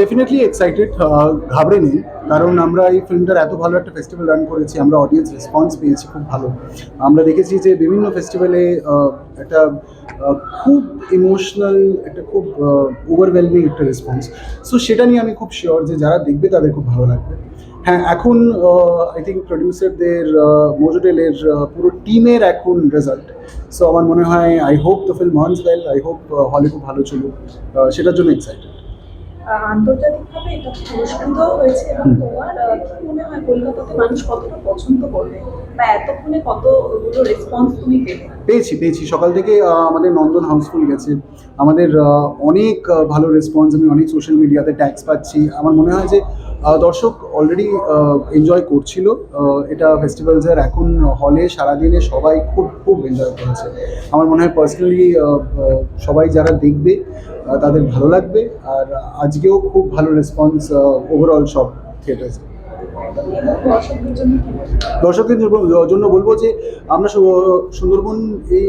Definitely excited ঘাবড়ে নেই, কারণ আমরা এই ফিল্মটার এত ভালো একটা ফেস্টিভ্যাল রান করেছি, আমরা অডিয়েন্স রেসপন্স পেয়েছি খুব ভালো। আমরা দেখেছি যে বিভিন্ন ফেস্টিভ্যালে একটা খুব ইমোশনাল একটা খুব ওভারওয়েলমিং একটা রেসপন্স সো সেটা নিয়ে আমি খুব শিওর যে যারা দেখবে তাদের খুব ভালো লাগবে। হ্যাঁ এখন আই থিঙ্ক প্রডিউসারদের মোজোটেলের পুরো টিমের এখন রেজাল্ট সো আমার মনে হয় I hope the film earns well I hope হলে খুব ভালো চলুক। সেটার জন্য এক্সাইটেড আন্তর্জাতিকভাবে এটা পুরস্কৃত হয়েছে এবং তোমার কি মনে হয় কলকাতাতে মানুষ কতটা পছন্দ করবে? বা এতক্ষণে কতগুলো রেসপন্স তুমি পেলে? পেয়েছি পেয়েছি। সকাল থেকে আমাদের নন্দন হাউসফুল গেছে। আমাদের অনেক ভালো রেসপন্স আমি অনেক সোশ্যাল মিডিয়াতে ট্যাক্স পাচ্ছি। আমার মনে হয় যে দর্শক অলরেডি এনজয় করছিল। এটা ফেস্টিভ্যালস ফেস্টিভ্যালসের এখন হলে সারাদিনে সবাই খুব খুব এনজয় করেছে। আমার মনে হয় পার্সোনালি সবাই যারা দেখবে তাদের ভালো লাগবে। আর আজকেও খুব ভালো রেসপন্স ওভারঅল সব থিয়েটার্সে দর্শকদের জন্য বলব যে আমরা সুন্দরবন এই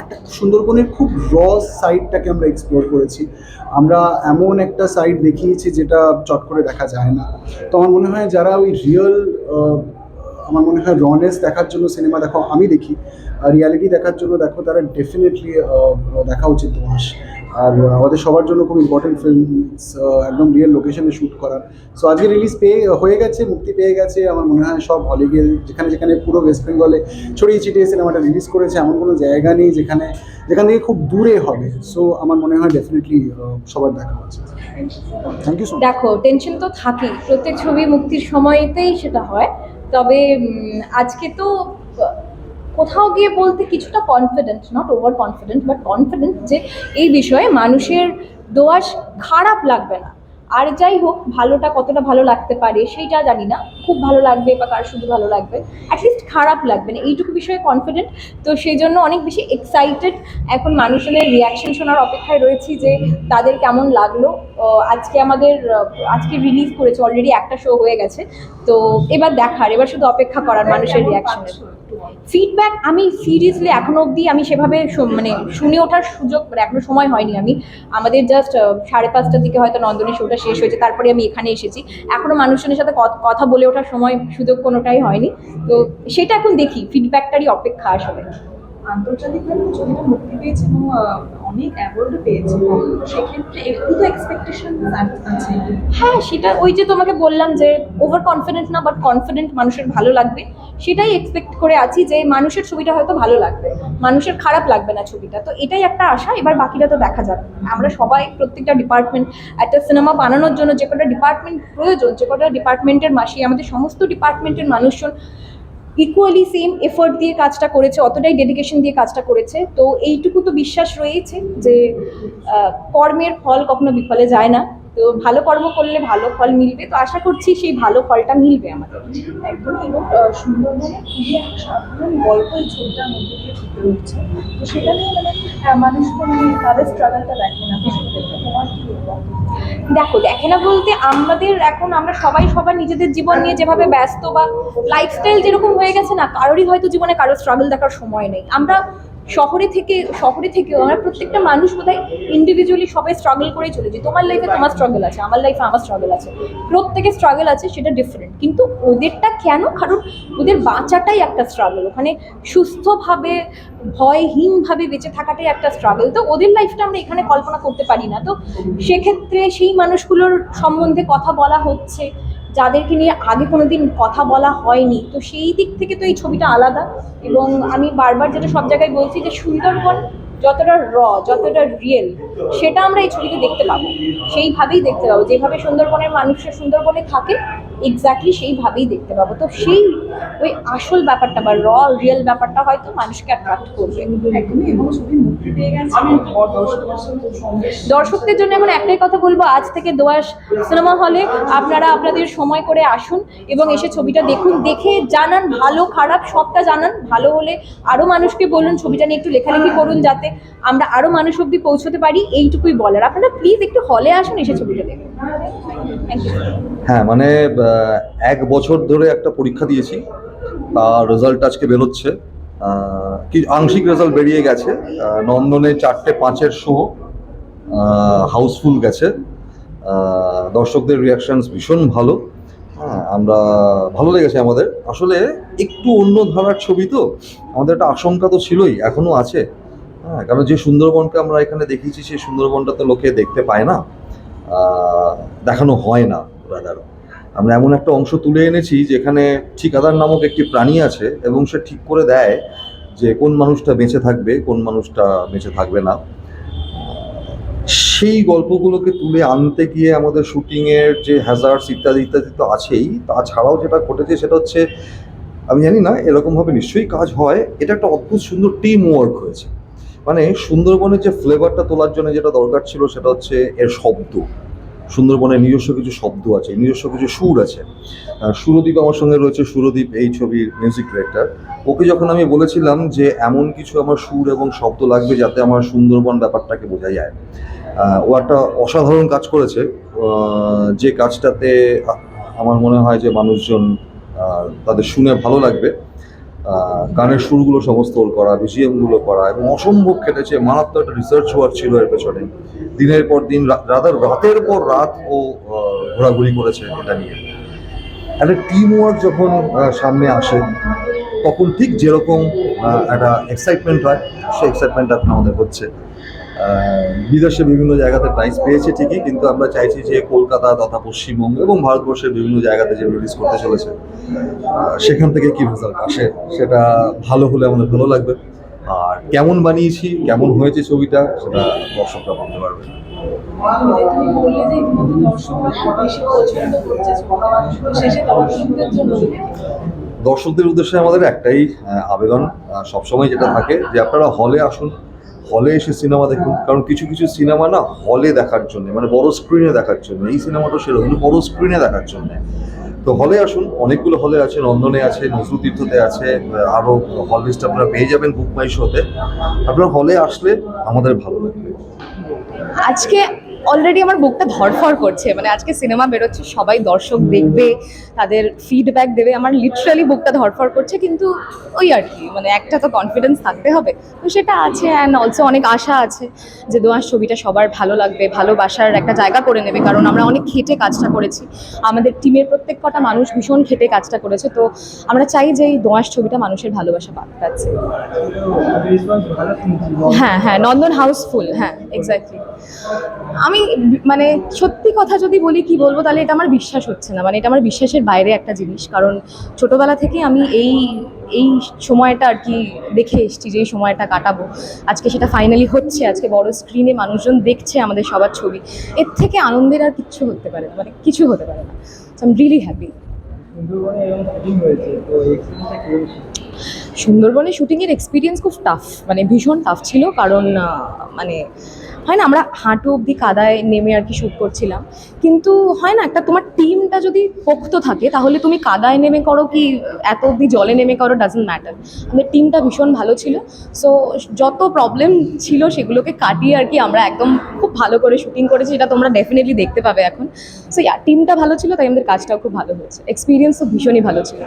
একটা সুন্দরবনের খুব র সাইডটাকে আমরা এক্সপ্লোর করেছি। আমরা এমন একটা সাইড দেখিয়েছি যেটা চট করে দেখা যায় না। তো আমার মনে হয় যারা ওই রিয়েল আমার মনে হয় রনেস দেখার জন্য সিনেমা দেখো, আমি দেখি। রিয়ালিটি দেখার জন্য দেখো, তারা ডেফিনেটলি দেখা উচিত তোমার আর আমাদের সবার জন্য খুব ইম্পর্টেন্ট ফিল্ম একদম রিয়েল লোকেশনে শ্যুট করার। সো আজকে রিলিজ পেয়ে, হয়ে গেছে, মুক্তি পেয়ে গেছে। আমার মনে হয় সব হলে গিয়ে যেখানে যেখানে পুরো ওয়েস্ট বেঙ্গলে ছড়িয়ে ছিটিয়ে সিনেমাটা রিলিজ করেছে, এমন কোনো জায়গা নেই যেখানে, যেখান থেকে খুব দূরে হবে। সো আমার মনে হয় ডেফিনেটলি সবার দেখা হচ্ছে থ্যাংক ইউ দেখো টেনশন তো থাকেই। প্রত্যেক ছবি মুক্তির সময়তেই সেটা হয়। তবে আজকে তো কোথাও গিয়ে বলতে কিছুটা confident not over confident but confident যে এই বিষয়ে মানুষের দোয়াশ খারাপ লাগবে না। আর যাই হোক, ভালোটা কতটা ভালো লাগতে পারে সেইটা জানি না। খুব ভালো লাগবে বা কার শুধু ভালো লাগবে অ্যাটলিস্ট খারাপ লাগবে না। এইটুকু বিষয়ে কনফিডেন্ট তো সেই জন্য অনেক বেশি এক্সাইটেড এখন মানুষজনের রিয়াকশন শোনার অপেক্ষায় রয়েছি যে তাদের কেমন লাগল। আজকে আমাদের আজকে রিলিজ করেছে অলরেডি একটা শো হয়ে গেছে। তো এবার দেখার এবার শুধু অপেক্ষা করার মানুষের রিয়াকশনের ফিডব্যাক আমি সিরিয়াসলি এখনও অবধি আমি সেভাবে মানে শুনে ওঠার সুযোগ মানে এখনও সময় হয়নি আমি। আমাদের জাস্ট সাড়ে পাঁচটার দিকে হয়তো নন্দনের শোটা শেষ হয়েছে তারপরে আমি এখানে এসেছি। এখনও মানুষজনের সাথে কথা বলে ওঠার সময় সুযোগ কোনোটাই হয়নি। তো সেটা এখন দেখি ফিডব্যাকটারই অপেক্ষা আসলে। আন্তর্জাতিকভাবে ছবিটা মুক্তি পেয়েছে এবং অনেক অ্যাওয়ার্ডও পেয়েছে। সেক্ষেত্রে একটু তো এক্সপেকটেশন আছে। হ্যাঁ সেটা ওই যে তোমাকে বললাম যে ওভার কনফিডেন্ট না বাট কনফিডেন্ট মানুষের ভালো লাগবে। সেটাই এক্সপেক্ট করে আছি যে মানুষের ছবিটা হয়তো ভালো লাগবে। মানুষের খারাপ লাগবে না ছবিটা। তো এটাই একটা আশা, এবার বাকিটা তো দেখা যাবে। আমরা সবাই প্রত্যেকটা ডিপার্টমেন্ট একটা সিনেমা বানানোর জন্য যে কটা ডিপার্টমেন্ট প্রয়োজন, যে কটা ডিপার্টমেন্টের মাসি, আমাদের সমস্ত ডিপার্টমেন্টের মানুষজন ইকুয়ালি সেম এফোর্ট দিয়ে কাজটা করেছে, অতটাই ডেডিকেশন দিয়ে কাজটা করেছে। তো এইটুকু তো বিশ্বাস রয়েছে যে কর্মের ফল কখনো বিফলে যায় না। তো ভালো কর্ম করলে ভালো ফল মিলবে। তো আশা করছি সেই ভালো ফলটা মিলবে আমাদের একদমই এবং আহ, সুন্দরবনে খুবই একটা সাধারণ গল্প এই ছবিটার মধ্যে দিয়ে ফুটে উঠছে। তো সেটা নিয়ে মানে মানে স্ট্রাগলটা দেখে না। দেখো দেখে না বলতে আমাদের এখন আমরা সবাই সবার নিজেদের জীবন নিয়ে যেভাবে ব্যস্ত বা লাইফস্টাইল যেরকম হয়ে গেছে না কারোরই হয়তো জীবনে কারও স্ট্রাগল দেখার সময় নেই। আমরা শহরে থেকে, শহরে থেকেও আমরা প্রত্যেকটা মানুষ বোধহয় ইন্ডিভিজুয়ালি সবাই স্ট্রাগল করেই চলেছি। তোমার লাইফে তোমার স্ট্রাগল আছে, আমার লাইফে আমার স্ট্রাগল আছে। প্রত্যেকের স্ট্রাগল আছে, সেটা ডিফারেন্ট কিন্তু ওদেরটা কেন? কারণ ওদের বাঁচাটাই একটা স্ট্রাগল ওখানে সুস্থভাবে, ভয়হীনভাবে বেঁচে থাকাটাই একটা স্ট্রাগল তো ওদের লাইফটা আমরা এখানে কল্পনা করতে পারি না। তো সেক্ষেত্রে সেই মানুষগুলোর সম্বন্ধে কথা বলা হচ্ছে। যাদেরকে নিয়ে আগে কোনো দিন কথা বলা হয়নি। তো সেই দিক থেকে তো এই ছবিটা আলাদা এবং আমি বারবার যেটা সব জায়গায় বলছি যে সুন্দরবন যতটা র, যতটা রিয়েল সেটা আমরা এই ছবিতে দেখতে পাবো। সেইভাবেই দেখতে পাবো। যেভাবে সুন্দরবনের মানুষরা সুন্দরবনে থাকে এক্স্যাক্টলি সেইভাবেই দেখতে পাবো। তো সেই ওই আসল ব্যাপারটা বা র রিয়েল ব্যাপারটা হয়তো মানুষকে অ্যাট্রাক্ট করবে। দর্শকদের জন্য এখন একটাই কথা বলব আজ থেকে দোয়াশ সিনেমা হলে আপনারা আপনাদের সময় করে আসুন এবং এসে ছবিটা দেখুন দেখে জানান ভালো খারাপ সবটা জানান। ভালো হলে আরও মানুষকে বলুন ছবিটা নিয়ে একটু লেখালেখি করুন যাতে আমরা আরও মানুষ অব্দি পৌঁছতে পারি এইটুকুই বলার। আপনারা প্লিজ একটু হলে আসুন এসে ছবিটা দেখুন। হ্যাঁ মানে এক বছর ধরে একটা পরীক্ষা দিয়েছি। তার রেজাল্ট আজকে বেরোচ্ছে। কি আংশিক রেজাল্ট বেরিয়ে গেছে। নন্দনে চারটে পাঁচের শো হাউসফুল গেছে। দর্শকদের রিয়াকশনস ভীষণ ভালো। হ্যাঁ আমরা ভালো লেগেছে আমাদের। আসলে একটু অন্য ধারার ছবি তো। আমাদের একটা আশঙ্কা তো ছিলই, এখনও আছে। হ্যাঁ কারণ যে সুন্দরবনকে আমরা এখানে দেখিয়েছি, সেই সুন্দরবনটা তো লোকে দেখতে পায় না। দেখানো হয় না রাদার আমরা এমন একটা অংশ তুলে এনেছি যেখানে ঠিকাদার নামক একটি প্রাণী আছে এবং সে ঠিক করে দেয় যে কোন মানুষটা বেঁচে থাকবে, কোন মানুষটা বেঁচে থাকবে না। সেই গল্পগুলোকে তুলে আনতে গিয়ে আমাদের শুটিংয়ের যে হ্যাজার্স ইত্যাদি ইত্যাদি তো আছেই, তাছাড়াও যেটা ঘটেছে সেটা হচ্ছে, আমি জানি না, এরকমভাবে নিশ্চয়ই কাজ হয়। এটা একটা অদ্ভুত সুন্দর টিম ওয়ার্ক হয়েছে। মানে সুন্দরবনের যে ফ্লেভারটা তোলার জন্য যেটা দরকার ছিল সেটা হচ্ছে এর শব্দ। সুন্দরবনের নিজস্ব কিছু শব্দ আছে, নিজস্ব কিছু সুর আছে। সুরদীপ আমার সঙ্গে রয়েছে, সুরদীপ এই ছবির মিউজিক ডিরেক্টর ওকে যখন আমি বলেছিলাম যে এমন কিছু আমার সুর এবং শব্দ লাগবে যাতে আমার সুন্দরবন ব্যাপারটাকে বোঝা যায় ও একটা অসাধারণ কাজ করেছে। যে কাজটাতে আমার মনে হয় যে মানুষজন তাদের শুনে ভালো লাগবে। গানের সুরগুলো সমস্ত ওর করা বিজিএমগুলো করা এবং অসম্ভব খেটেছে। মারাত্মক একটা রিসার্চ ওয়ার্ক ছিল এর পেছনে। দিনের পর দিন রাদার রাতের পর রাত ও ঘোরাঘুরি করেছে এটা নিয়ে। একটা টিম ওয়ার্ক যখন সামনে আসে, তখন ঠিক যেরকম একটা এক্সাইটমেন্ট হয়, সেই এক্সাইটমেন্ট এখন আমাদের হচ্ছে। বিদেশে বিভিন্ন জায়গাতে প্রাইজ পেয়েছে ঠিকই, কিন্তু আমরা চাইছি যে কলকাতা তথা পশ্চিমবঙ্গ এবং ভারতবর্ষের বিভিন্ন জায়গাতে যে রিলিজ করতে চলেছে। সেখান থেকে কি রেজাল্ট আসে? সেটা ভালো হলে আমাদের ভালো লাগবে। আর কেমন বানিয়েছি, কেমন হয়েছে ছবিটা, সেটা দর্শকরা বলতে পারবে। দর্শকদের উদ্দেশ্যে আমাদের একটাই আবেদন সবসময় যেটা থাকে যে আপনারা হলে আসুন হলে এসে সিনেমা দেখুন। কারণ কিছু কিছু সিনেমা না হলে দেখার জন্য মানে বড় স্ক্রিনে দেখার জন্য, এই সিনেমাটা সেরকম বড় স্ক্রিনে দেখার জন্য। তো হলে আসুন, অনেকগুলো হলে আছে, নন্দনে আছে, নজরুল তীর্থতে আছে আরও আরও হল লিস্ট আপনারা পেয়ে যাবেন বুক মাই শোতে আপনারা হলে আসলে আমাদের ভালো লাগবে। আজকে অলরেডি আমার বুকটা ধরফর করছে। মানে আজকে সিনেমা বেরোচ্ছে, সবাই দর্শক দেখবে, তাদের ফিডব্যাক দেবে, আমার লিটারালি বুকটা ধরফর করছে, কিন্তু ওই আর কি মানে একটা তো কনফিডেন্স থাকতে হবে। তো সেটা আছে অ্যান্ড অলসো অনেক আশা আছে যে দোয়াশ ছবিটা সবার ভালো লাগবে, ভালোবাসার একটা জায়গা করে নেবে, কারণ আমরা অনেক খেটে কাজটা করেছি। আমাদের টিমের প্রত্যেক কটা মানুষ ভীষণ খেটে কাজটা করেছে, তো আমরা চাই যে এই দোয়াশ ছবিটা মানুষের ভালোবাসা পাচ্ছে হ্যাঁ হ্যাঁ নন্দন হাউসফুল হ্যাঁ এক্স্যাক্টলি আমি বি- মানে সত্যি কথা যদি বলি কি বলব, তাহলে এটা আমার বিশ্বাস হচ্ছে না। মানে এটা আমার বিশ্বাসের বাইরে একটা জিনিস। কারণ ছোটবেলা থেকে আমি এই এই সময়টা আর কি দেখে এসছি যে এই সময়টা কাটাবো। আজকে সেটা ফাইনালি হচ্ছে। আজকে বড় স্ক্রিনে মানুষজন দেখছে আমাদের সবার ছবি। এর থেকে আনন্দের আর কিচ্ছু হতে পারে না। মানে কিছু হতে পারে না। আই এম রিয়েলি হ্যাপি সুন্দরবনে শুটিংয়ের এক্সপিরিয়েন্স খুব টাফ মানে ভীষণ টাফ ছিল। কারণ মানে হয় না, আমরা হাঁটু অবধি কাদায় নেমে আর কি শ্যুট করছিলাম। কিন্তু হয় না, একটা তোমার টিমটা যদি পোক্ত থাকে, তাহলে তুমি কাদায় নেমে করো কি, এত অবধি জলে নেমে করো ডাজেন্ট ম্যাটার আমাদের টিমটা ভীষণ ভালো ছিল। সো যত প্রবলেম ছিল, সেগুলোকে কাটিয়ে আর কি আমরা একদম খুব ভালো করে শুটিং করেছি, যেটা তোমরা ডেফিনেটলি দেখতে পাবে এখন। সো ইয়া টিমটা ভালো ছিল, তাই আমাদের কাজটাও খুব ভালো হয়েছে। এক্সপিরিয়েন্সও ভীষণই ভালো ছিল।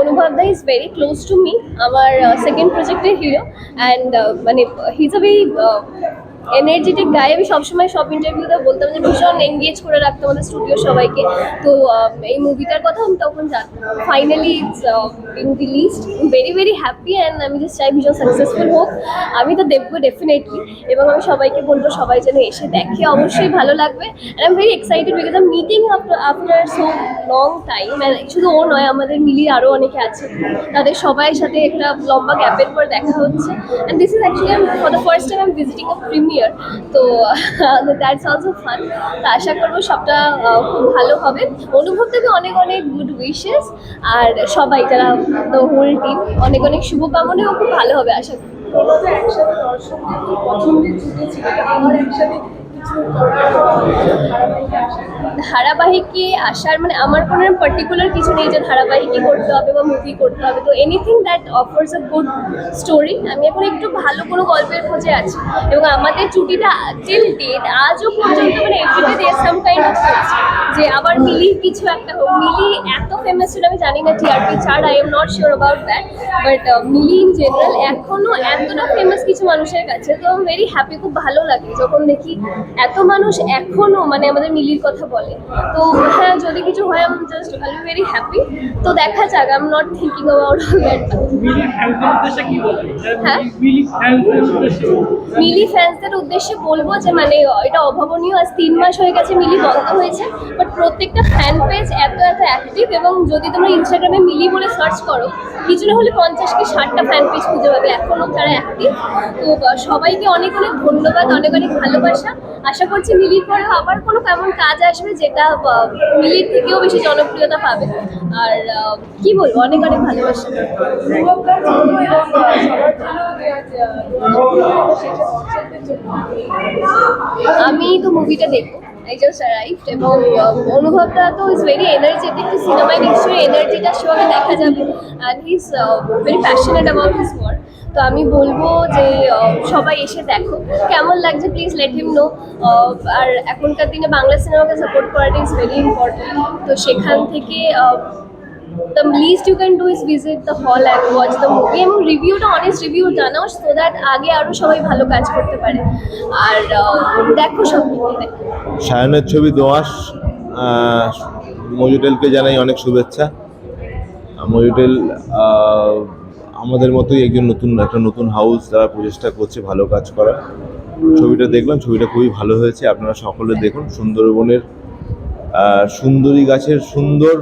Anubhav is very close to me আমার সেকেন্ড প্রজেক্টের হিরো অ্যান্ড মানে he is a very energetic guy আমি সবসময় সব ইন্টারভিউতে বলতাম যে ভীষণ এঙ্গেজ করে রাখতো আমাদের স্টুডিও সবাইকে। তো এই মুভিটার কথা আমি তখন জানতাম। Finally it's being released very very happy and আমি জাস্ট চাই ভীষণ সাকসেসফুল হোক। আমি তো দেখব ডেফিনেটলি এবং আমি সবাইকে বলব সবাই যেন এসে দেখে। অবশ্যই ভালো লাগবে। And I very excited because um meeting after so long time শুধু ও নয়, আমাদের মিলিয়ে আরও অনেকে আছে। তাদের সবাই সাথে একটা লম্বা গ্যাপের পর দেখা হচ্ছে। And this is actually for the first time I am visiting a premiere ইয়ার তো দ্যাটস অলসো ফান তো আশা করব সবটা খুব ভালো হবে। অনুভব থেকে অনেক অনেক গুড উইশেস আর সবাই যারা দ্য হোল টিম অনেক অনেক শুভকামনাও খুব ভালো হবে, আশা করি। একসাথে দর্শক পছন্দের আবার একসাথে কিছু ধারাবাহিকে আসার মানে আমার কোনো পার্টিকুলার কিছু নেই যে ধারাবাহিকই করতে হবে বা মুভি করতে হবে। তো anything that offers a good story আমি এখন একটু ভালো কোনো গল্পের খোঁজে আছি। এবং আমাদের ছুটিটা টিল ডেট আজও পর্যন্ত মানে everyday they some kind of যে আবার মিলি কিছু একটা হোক। মিলি এত ফেমাস ছিল, আমি জানি না টিআরপি ছাড় I am not sure about that but Mili in general এখনও এতটা ফেমাস কিছু মানুষের কাছে, তো ভেরি হ্যাপি খুব ভালো লাগে যখন দেখি এত মানুষ এখনও মানে আমাদের মিলির কথা বলে। তো হ্যাঁ যদি কিছু হয় আম just I am very happy তো দেখা যাক I am not thinking about all that Mili ফ্যান্সদের উদ্দেশ্যে কি বলবেন হ্যাঁ? মিলি ফ্যান্সদের উদ্দেশ্যে মিলি ফ্যান্সদের উদ্দেশ্যে বলব যে মানে এটা অভাবনীয় আজ তিন মাস হয়ে গেছে মিলি বন্ধ হয়েছে বাট প্রত্যেকটা ফ্যান পেজ এত এত অ্যাক্টিভ এবং যদি তোমরা ইনস্টাগ্রামে মিলি বলে সার্চ করো কিছু না হলে পঞ্চাশ কি ষাটটা ফ্যান পেজ খুঁজে পাবে। এখনও তারা অ্যাক্টিভ তো সবাইকে অনেক অনেক ধন্যবাদ অনেক অনেক ভালোবাসা। আশা করছি মিলির পরে আবার কোনো কেমন কাজ আসবে যেটা মিলির থেকেও বেশি জনপ্রিয়তা পাবে। আর কি বলব, অনেক অনেক ভালোবাসা। আমি তো মুভিটা দেখব। আই জাস্ট অ্যারাইভড এবং অনুভবটা তো ইজ ভেরি এনার্জেটিক সিনেমায় নিশ্চয়ই এনার্জিটা সেভাবে দেখা যাবে। And he is very passionate about his work তো আমি বলব যে সবাই এসে দেখো। কেমন লাগছে? প্লিজ লেট হিম নো আর এখনকার দিনে বাংলা সিনেমাকে সাপোর্ট করাটা ইজ ভেরি ইম্পর্টেন্ট তো সেখান থেকে the least you can do is visit the hall and watch the movie এবং রিভিউটা অনেস্ট রিভিউ জানাও সো দ্যাট আগে আরও সবাই ভালো কাজ করতে পারে। আর দেখো সব সায়নের ছবি আহ, মজুটেলকে জানাই অনেক শুভেচ্ছা। মজুটেল আমাদের মতোই একজন নতুন একটা নতুন হাউস যারা প্রচেষ্টা করছে ভালো কাজ করার। ছবিটা দেখলাম ছবিটা খুবই ভালো হয়েছে। আপনারা সকলে দেখুন সুন্দরবনের সুন্দরী গাছের সুন্দর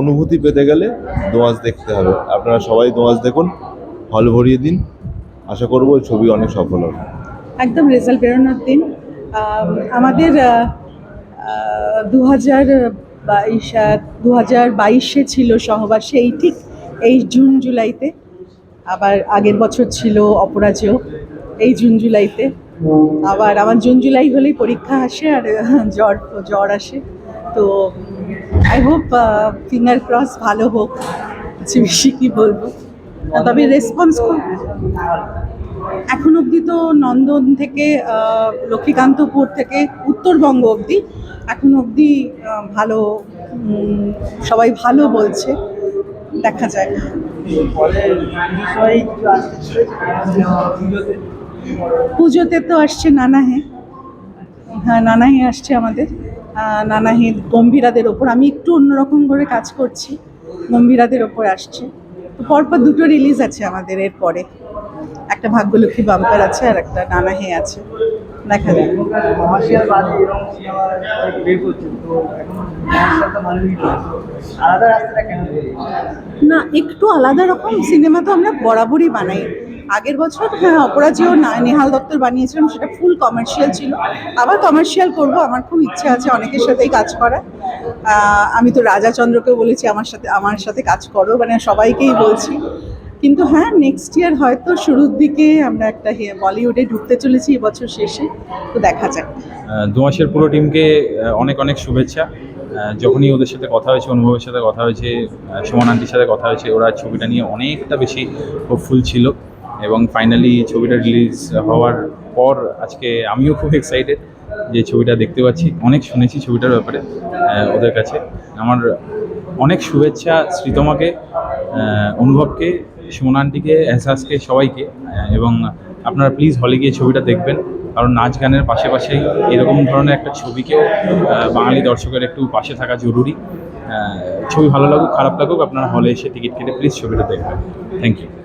অনুভূতি পেতে গেলে দোঁয়াশ দেখতে হবে। আপনারা সবাই দোঁয়াশ দেখুন, হল ভরিয়ে দিন। আশা করব ছবি অনেক সফল হবে। একদম রেজাল্ট বেরোনোর দিন। আমাদের দু হাজার বাইশ দু হাজার বাইশে ছিল সহবাসে এই ঠিক এই জুন জুলাইতে। আবার আগের বছর ছিল অপরাজেয়, এই জুন জুলাইতে। আবার আমার জুন জুলাই হলেই পরীক্ষা আসে আর জ্বর জ্বর আসে। তো আই হোপ ফিঙ্গার ক্রস ভালো হোক কিছু বেশি কী বলব? তবে রেসপন্স খুব এখন অবধি তো নন্দন থেকে লক্ষ্মীকান্তপুর থেকে উত্তরবঙ্গ অবধি এখন অবধি ভালো সবাই ভালো বলছে, দেখা যায় পুজোতে তো আসছে নানাহে হ্যাঁ। নানাহে আসছে আমাদের। আহ, নানাহে গম্ভীরাদের ওপর। আমি একটু অন্যরকম করে কাজ করছি গম্ভীরাদের ওপর আসছে। তো পরপর দুটো রিলিজ আছে আমাদের এর পরে একটা ভাগ্যলক্ষ্মী বাম্পার আছে আর একটা নানাহে আছে। দেখা যাক। বেরিয়েছে? না একটু আলাদা রকম সিনেমা তো আমরা বরাবরই বানাই। আগের বছর হ্যাঁ অপরাজেয় নেহাল দত্তর বানিয়েছিলাম, সেটা ফুল কমার্শিয়াল ছিল। আবার কমার্শিয়াল করব, আমার খুব ইচ্ছে আছে অনেকের সাথেই কাজ করা আমি তো রাজা চন্দ্রকেও বলেছি, আমার সাথে আমার সাথে কাজ করো মানে সবাইকেই বলছি। কিন্তু হ্যাঁ নেক্সট ইয়ার হয়তো শুরুর দিকে আমরা একটা বলিউডে ঢুকতে চলেছি এবছর শেষে, তো দেখা যাক। দোঁয়াশের পুরো টিমকে অনেক অনেক শুভেচ্ছা। যখনই ওদের সাথে কথা হয়েছে, অনুভবের সাথে কথা হয়েছে সুমন আন্টির সাথে কথা হয়েছে, ওরা ছবিটা নিয়ে অনেকটা বেশি হোপফুল ছিল। এবং ফাইনালি ছবিটা রিলিজ হওয়ার পর আজকে আমিও খুব এক্সাইটেড যে ছবিটা দেখতে পাচ্ছি। অনেক শুনেছি ছবিটার ব্যাপারে ওদের কাছে। আমার অনেক শুভেচ্ছা শ্রীতমাকে অনুভবকে সুমন আন্টিকে এহসাসকে, সবাইকে এবং আপনারা প্লিজ হলে গিয়ে ছবিটা দেখবেন। কারণ নাচ গানের পাশাপাশি এরকম ধরনের একটা ছবিকেও বাঙালি দর্শকের একটু পাশে থাকা জরুরি। ছবি ভালো লাগুক, খারাপ লাগুক, আপনারা হলে এসে টিকিট কেটে প্লিজ ছবিটা দেখবেন। Thank you